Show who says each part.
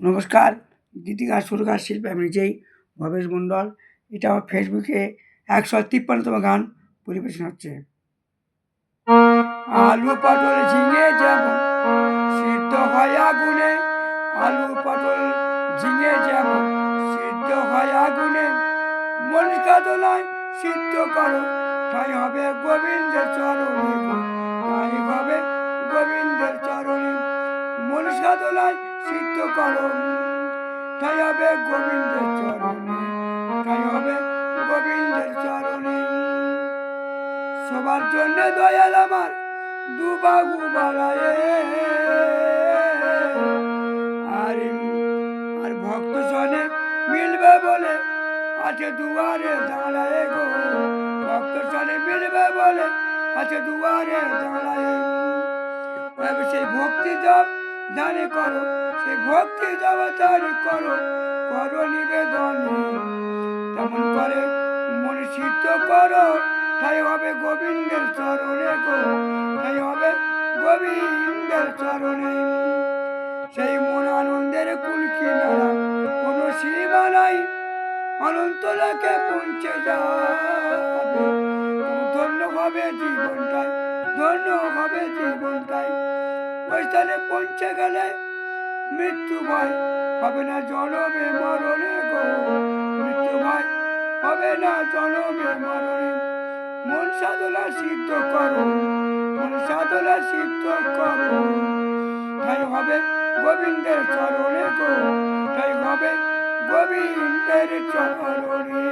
Speaker 1: নমস্কার গীতিকার সুরকার শিল্পী আমি নিজেই ভবেশ মণ্ডল। এটা আমার ফেসবুকে একশো তিপ্পান্নতম গান পরিবেশন হচ্ছে। আলু পটল ঝিঙে যেমন সিদ্ধ হয় আগুনে, আলু পটল ঝিঙে যেমন সিদ্ধ হয় আগুনে, মন কাদনায় সিদ্ধ করো, তাই হবে গোবিন্দের চরণে তাই হবে গোবিন্দের চরণে। মন সাধনায় সিদ্ধ করো। তাই হবে গোবিন্দের চরণে, তাই হবে গোবিন্দের চরণে। সবার জন্য দয়াল আমার দুবাগু বাড়ায়। আর আর ভক্ত জনে মিলবে বলে আছে দুয়ারে দাঁড়ায় গো। ভক্ত জনে মিলবে বলে আছে দুয়ারে দাঁড়ায়। সেই ভক্তি জপ দানে করো সেই ভক্তি দানে করো করো নিবেদনে। তেমন করে মনে সিদ্ধ করো, তাই হবে গোবিন্দের চরণে গো, তাই হবে গোবিন্দের চরণে। সেই মন আনন্দের কুল কিনারা, কোনো সীমা নাই, অনন্ত লোকে পৌঁছে যাবে। ধন্য হবে জীবনটাই ধন্য হবে জীবনটাই ওই স্থানে পৌঁছে গেলে মৃত্যু ভয় হবে না জনমে মরণে গো। মৃত্যু ভয় হবে না জনমে মরণে। মন সাধনা সিদ্ধ করো, মন সাধনা সিদ্ধ করো। তাই হবে গোবিন্দের চরণে গো, তাই হবে গোবিন্দের চরণে।